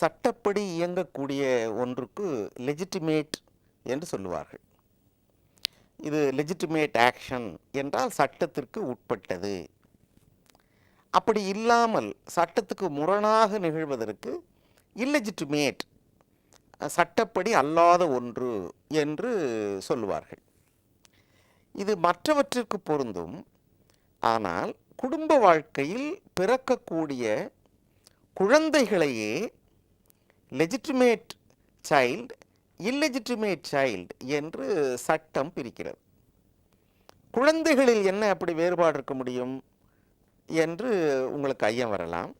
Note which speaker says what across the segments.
Speaker 1: சட்டப்படி இயங்கக்கூடிய ஒன்றுக்கு லெஜிட்டிமேட் என்று சொல்லுவார்கள். இது லெஜிட்டிமேட் ஆக்ஷன் என்றால் சட்டத்திற்கு உட்பட்டது. அப்படி இல்லாமல் சட்டத்துக்கு முரணாக நிகழ்வதற்கு இல்லெஜிட்டிமேட் சட்டப்படி அல்லாத ஒன்று என்று சொல்லுவார்கள். இது மற்றவற்றிற்கு பொருந்தும். ஆனால் குடும்ப வாழ்க்கையில் பிறக்கக்கூடிய குழந்தைகளையே லெஜிட்டிமேட் சைல்டு இல்லெஜிட்டிமேட் சைல்டு என்று சட்டம் பிரிக்கிறது. குழந்தைகளில் என்ன அப்படி வேறுபாடு இருக்க முடியும் என்று உங்களுக்கு ஐயம் வரலாம்.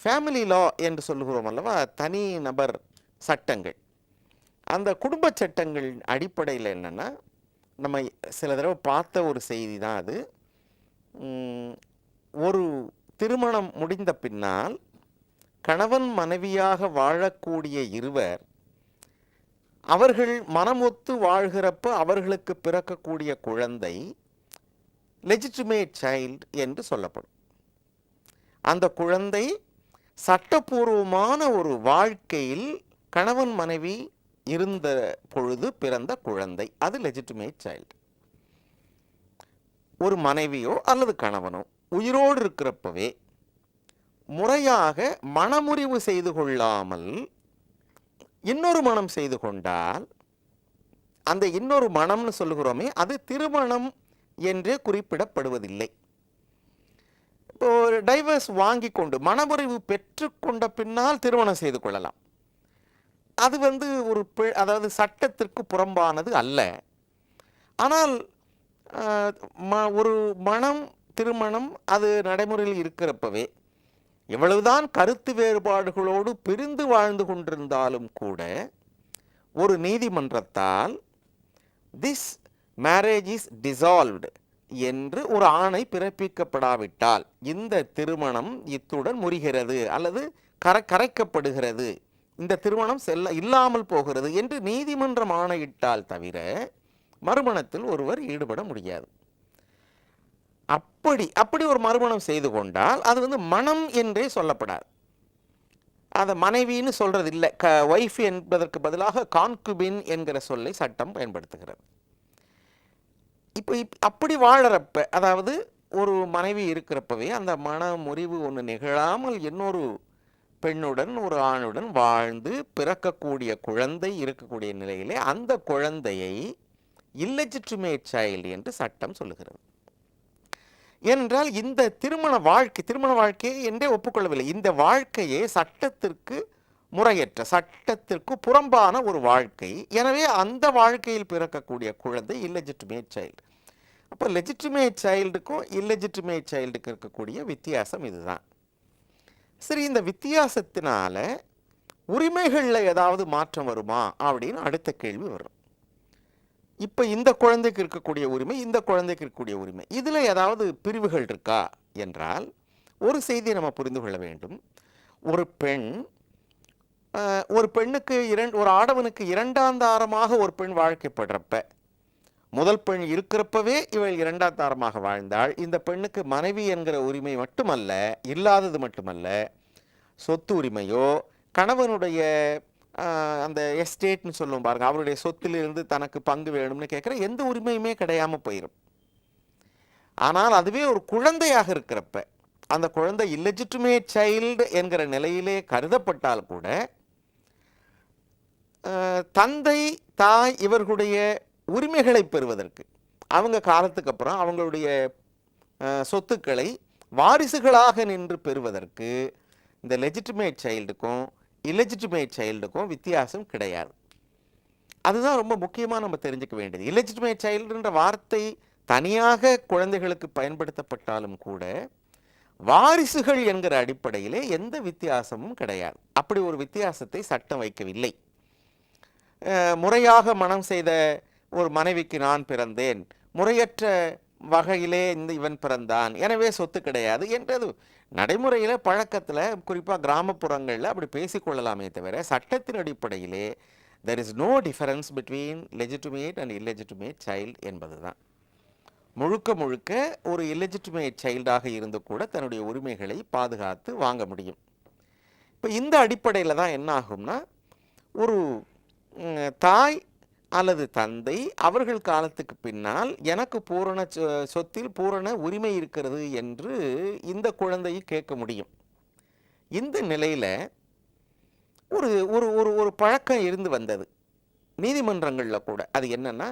Speaker 1: ஃபேமிலி லா என்று சொல்லுகிறோம் அல்லவா தனி நபர் சட்டங்கள். அந்த குடும்ப சட்டங்கள் அடிப்படையில் என்னென்னா நம்ம சில தடவை பார்த்த ஒரு செய்தி தான் அது. ஒரு திருமணம் முடிந்த பின்னால் கணவன் மனைவியாக வாழக்கூடிய இருவர் அவர்கள் மனமொத்து வாழ்கிறப்ப அவர்களுக்கு பிறக்கக்கூடிய குழந்தை லெஜிட்டிமேட் சைல்டு என்று சொல்லப்படும். அந்த குழந்தை சட்டபூர்வமான ஒரு வாழ்க்கையில் கணவன் மனைவி இருந்த பொழுது பிறந்த குழந்தை அது லெஜிட்டிமேட் சைல்டு ஒரு மனைவியோ அல்லது கணவனோ உயிரோடு இருக்கிறப்பவே முறையாக மனமுறிவு செய்து கொள்ளாமல் இன்னொரு மனம் செய்து கொண்டால் அந்த இன்னொரு மனம்னு சொல்லுகிறோமே அது திருமணம் என்றே குறிப்பிடப்படுவதில்லை. இப்போ ஒரு டைவர்ஸ் வாங்கி கொண்டு மனமுறிவு பெற்றுக்கொண்ட பின்னால் திருமணம் செய்து கொள்ளலாம். அது வந்து ஒரு பி- அதாவது சட்டத்திற்கு புறம்பானது அல்ல. ஆனால் ம- ஒரு மனம் திருமணம் அது நடைமுறையில் இருக்கிறப்பவே எவ்வளவுதான் கருத்து வேறுபாடுகளோடு பிரிந்து வாழ்ந்து கொண்டிருந்தாலும் கூட ஒரு நீதிமன்றத்தால் திஸ் மேரேஜ் இஸ் டிசால்வ்டு என்று ஒரு ஆணை பிறப்பிக்கப்படாவிட்டால் இந்த திருமணம் இத்துடன் முறிகிறது அல்லது கரை கரைக்கப்படுகிறது. இந்த திருமணம் செல்ல இல்லாமல் போகிறது என்று நீதிமன்றம் ஆணையிட்டால் தவிர மறுமணத்தில் ஒருவர் ஈடுபட முடியாது. அப்படி அப்படி ஒரு மறுமணம் செய்து கொண்டால் அது வந்து மனம் என்றே சொல்லப்படாது. அதை மனைவின்னு சொல்கிறது இல்லை க ஒய்ஃப் என்பதற்கு பதிலாக கான்குபின் என்கிற சொல்லை சட்டம் பயன்படுத்துகிறது. இப்போ இப் அப்படி வாழறப்ப அதாவது ஒரு மனைவி இருக்கிறப்பவே அந்த மன முறிவு ஒன்று நிகழாமல் இன்னொரு பெண்ணுடன் ஒரு ஆணுடன் வாழ்ந்து பிறக்கக்கூடிய குழந்தை இருக்கக்கூடிய நிலையிலே அந்த குழந்தையை இல்லச்சிற்றுமே சைல்டு என்று சட்டம் சொல்லுகிறது. ஏனென்றால் இந்த திருமண வாழ்க்கை திருமண வாழ்க்கையை என்றே ஒப்புக்கொள்ளவில்லை. இந்த வாழ்க்கையே சட்டத்திற்கு முறையற்ற சட்டத்திற்கு புறம்பான ஒரு வாழ்க்கை. எனவே அந்த வாழ்க்கையில் பிறக்கக்கூடிய குழந்தை இல்லெஜிட்டிமேட் சைல்டு அப்போ லெஜிட்டிமேட் சைல்டுக்கும் இல்லெஜிட்டிமேட் சைல்டுக்கு இருக்கக்கூடிய வித்தியாசம் இதுதான். சரி இந்த வித்தியாசத்தினால உரிமைகளில் ஏதாவது மாற்றம் வருமா அப்படின்னு அடுத்த கேள்வி வரும். இப்போ இந்த குழந்தைக்கு இருக்கக்கூடிய உரிமை இந்த குழந்தைக்கு இருக்கக்கூடிய உரிமை. இதில் ஏதாவது பிரிவுகள் இருக்கா என்றால் ஒரு செய்தியை நம்ம புரிந்து கொள்ள வேண்டும். ஒரு பெண் ஒரு பெண்ணுக்கு இரண்டு ஒரு ஆடவனுக்கு இரண்டாம் தாரமாக ஒரு பெண் வாழ்க்கைப்படுறப்ப முதல் பெண் இருக்கிறப்பவே இவள் இரண்டாம் தாரமாக வாழ்ந்தாள். இந்த பெண்ணுக்கு மனைவி என்கிற உரிமை மட்டுமல்ல இல்லாதது மட்டுமல்ல சொத்து உரிமையோ கணவனுடைய அந்த எஸ்டேட்னு சொல்லுவோம் பாருங்க அவருடைய சொத்திலிருந்து தனக்கு பங்கு வேணும்னு கேட்குற எந்த உரிமையுமே கிடையாம போயிடும் ஆனால் அதுவே ஒரு குழந்தையாக இருக்கிறப்ப அந்த குழந்தை இல்லெஜிட்டிமேட் சைல்டு என்கிற நிலையிலே கருதப்பட்டால் கூட தந்தை தாய் இவர்களுடைய உரிமைகளை பெறுவதற்கு அவங்க காலத்துக்கு அப்புறம் அவங்களுடைய சொத்துக்களை வாரிசுகளாக நின்று பெறுவதற்கு இந்த லெஜிட்டிமேட் சைல்டுக்கும் இலெஜிட்டிமேட் சைல்டுக்கும் வித்தியாசம் கிடையாது. அதுதான் ரொம்ப முக்கியமாக நம்ம தெரிஞ்சுக்க வேண்டியது. இலெஜிட்டிமேட் சைல்டுன்ற வார்த்தை தனியாக குழந்தைகளுக்கு பயன்படுத்தப்பட்டாலும் கூட வாரிசுகள் என்கிற அடிப்படையிலே எந்த வித்தியாசமும் கிடையாது. அப்படி ஒரு வித்தியாசத்தை சட்டம் வைக்கவில்லை. முறையாக மனம் செய்த ஒரு மனைவிக்கு நான் பிறந்தேன். முறையற்ற வகையிலே இந்த இவன் பிறந்தான். எனவே சொத்து கிடையாது என்றது. நடைமுறையில் பழக்கத்தில் குறிப்பாக கிராமப்புறங்களில் அப்படி பேசிக்கொள்ளலாமே தவிர சட்டத்தின் அடிப்படையிலே there is no difference between legitimate and illegitimate child என்பது தான் முழுக்க முழுக்க ஒரு இல்லெஜிட்டுமேட் சைல்டாக இருந்து கூட தன்னுடைய உரிமைகளை பாதுகாத்து வாங்க முடியும். இப்போ இந்த அடிப்படையில் தான் என்ன ஆகும்னா ஒரு தாய் அல்லது தந்தை அவர்கள் காலத்துக்கு பின்னால் எனக்கு பூரண சொ- சொத்தில் பூரண உரிமை இருக்கிறது என்று இந்த குழந்தையை கேட்க முடியும். இந்த நிலையில் ஒரு ஒரு ஒரு ஒரு பழக்கம் இருந்து வந்தது. நீதிமன்றங்களில் கூட. அது என்னன்னா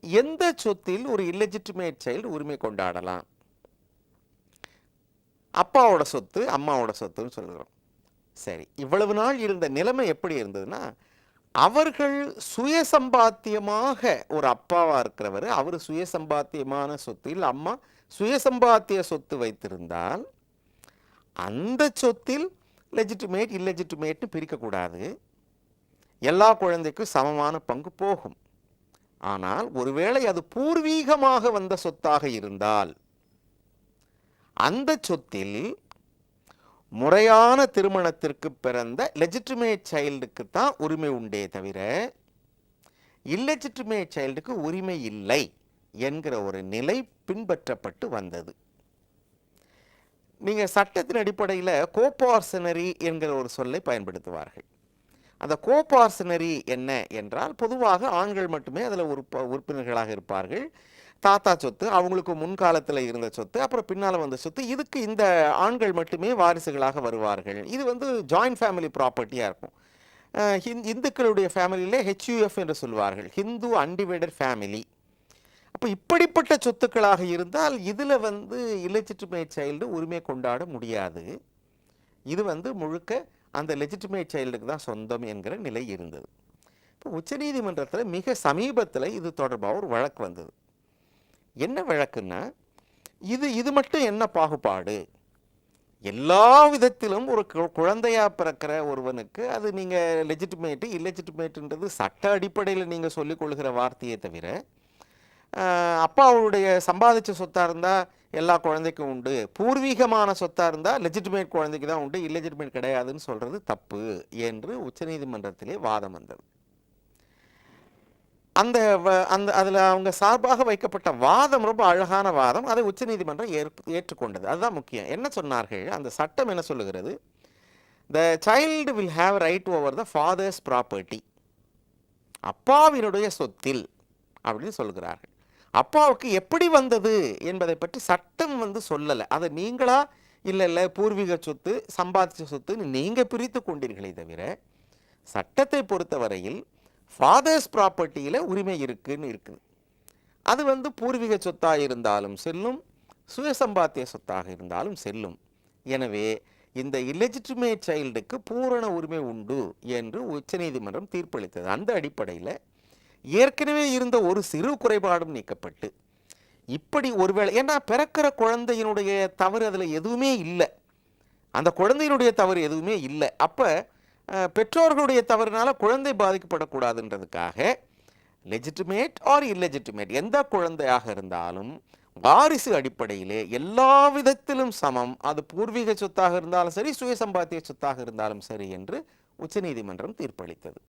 Speaker 1: எந்த சொத்தில் ஒரு இல்லெஜிட்டிமேட் சைல்டு உரிமை கொண்டாடலாம்? அப்பாவோட சொத்து அம்மாவோட சொத்துன்னு சொல்கிறோம் சரி இவ்வளவு நாள் இருந்த நிலைமை எப்படி இருந்ததுன்னா அவர்கள் சுயசம்பாத்தியமாக ஒரு அப்பாவாக இருக்கிறவர் அவர் சுயசம்பாத்தியமான சொத்தில் அம்மா சுயசம்பாத்திய சொத்து வைத்திருந்தால் அந்த சொத்தில் லெஜிட்டிமேட் இல்லெஜிட்டிமேட்னு பிரிக்கக்கூடாது. எல்லா குழந்தைக்கும் சமமான பங்கு போகும். ஆனால் ஒருவேளை அது பூர்வீகமாக வந்த சொத்தாக இருந்தால் அந்த சொத்தில் முறையான திருமணத்திற்கு பிறந்த லெஜிட்டிமேட் சைல்டுக்கு தான் உரிமை உண்டே தவிர இல்லெஜிட்டிமேட் சைல்டுக்கு உரிமை இல்லை என்கிற ஒரு நிலை பின்பற்றப்பட்டு வந்தது. நீங்கள் சட்டத்தின் அடிப்படையில் கோபார்சனரி என்கிற ஒரு சொல்லை பயன்படுத்துவார்கள். அந்த கோபார்சனரி என்ன என்றால் பொதுவாக ஆண்கள் மட்டுமே அதில் உறுப்ப உறுப்பினர்களாக இருப்பார்கள். தாத்தா சொத்து அவங்களுக்கு முன்காலத்தில் இருந்த சொத்து அப்புறம் பின்னால் வந்த சொத்து இதுக்கு இந்த ஆண்கள் மட்டுமே வாரிசுகளாக வருவார்கள். இது வந்து ஜாயிண்ட் ஃபேமிலி ப்ராப்பர்ட்டியாக இருக்கும். ஹிந் இந்துக்களுடைய ஃபேமிலியிலே ஹெச்யூஎஃப் என்று சொல்வார்கள். ஹிந்து அன்டிவைடட் ஃபேமிலி அப்போ இப்படிப்பட்ட சொத்துக்களாக இருந்தால் இதில் வந்து இல்லெஜிட்டிமேட் சைல்டு உரிமை கொண்டாட முடியாது. இது வந்து முழுக்க அந்த லெஜிட்டிமேட் சைல்டுக்கு தான் சொந்தம் என்கிற நிலை இருந்தது. இப்போ உச்சநீதிமன்றத்தில் மிக சமீபத்தில் இது தொடர்பாக ஒரு வழக்கு வந்தது. என்ன வழக்குன்னா இது இது மட்டும் என்ன பாகுபாடு? எல்லா விதத்திலும் ஒரு கு- பிறக்கிற ஒருவனுக்கு அது நீங்கள் லெஜிட்டிமேட்டு இல்லெஜிட்டிமேட்டுன்றது சட்ட அடிப்படையில் நீங்கள் சொல்லிக் கொள்கிற தவிர அப்பா அவருடைய சம்பாதிச்ச சொத்தாக இருந்தால் எல்லா குழந்தைக்கும் உண்டு. பூர்வீகமான சொத்தாக இருந்தால் லெஜிட்டிமேட் குழந்தைக்கு தான் உண்டு. இல்லெஜிட்டிமேட் கிடையாதுன்னு சொல்கிறது தப்பு என்று உச்சநீதிமன்றத்திலே வாதம் வந்தது. அந்த வ- அந்த அதில் அவங்க சார்பாக வைக்கப்பட்ட வாதம் ரொம்ப அழகான வாதம். அதை உச்சநீதிமன்றம் ஏற் ஏற்றுக்கொண்டது. அதுதான் முக்கியம். என்ன சொன்னார்கள்? அந்த சட்டம் என்ன சொல்லுகிறது? The child will have right over the father's property அப்பாவினுடைய சொத்தில் அப்படின்னு சொல்கிறார்கள் அப்பாவுக்கு எப்படி வந்தது? என்பதை பற்றி சட்டம் வந்து சொல்லலை. அதை நீங்களா? இல்லை இல்லை பூர்வீக சொத்து சம்பாதிச்ச சொத்துன்னு நீங்கள் பிரித்து கொண்டீர்களே தவிர சட்டத்தை பொறுத்தவரையில் ஃபாதர்ஸ் ப்ராப்பர்ட்டியில் உரிமை இருக்குன்னு இருக்குது. அது வந்து பூர்வீக சொத்தாக இருந்தாலும் செல்லும் சுயசம்பாத்திய சொத்தாக இருந்தாலும் செல்லும். எனவே இந்த இல்லெஜிட்டிமேட் சைல்டுக்கு பூரண உரிமை உண்டு என்று உச்சநீதிமன்றம் தீர்ப்பளித்தது. அந்த அடிப்படையில் ஏற்கனவே இருந்த ஒரு சிறு குறைபாடும் நீக்கப்பட்டு இப்படி ஒருவேளை ஏன்னா பிறக்கிற குழந்தையினுடைய தவறு அதில் எதுவுமே இல்லை. அந்த குழந்தையினுடைய தவறு எதுவுமே இல்லை. அப்போ பெற்றோர்களுடைய தவறுனால குழந்தை பாதிக்கப்படக்கூடாதுன்றதுக்காக லெஜிட்டிமேட் ஆர் இல்லெஜிட்டிமேட் எந்த குழந்தையாக இருந்தாலும் வாரிசு அடிப்படையிலே எல்லா விதத்திலும் சமம். அது பூர்வீக சொத்தாக இருந்தாலும் சரி சுயசம்பாத்திய சொத்தாக இருந்தாலும் சரி என்று உச்சநீதிமன்றம் தீர்ப்பளித்தது.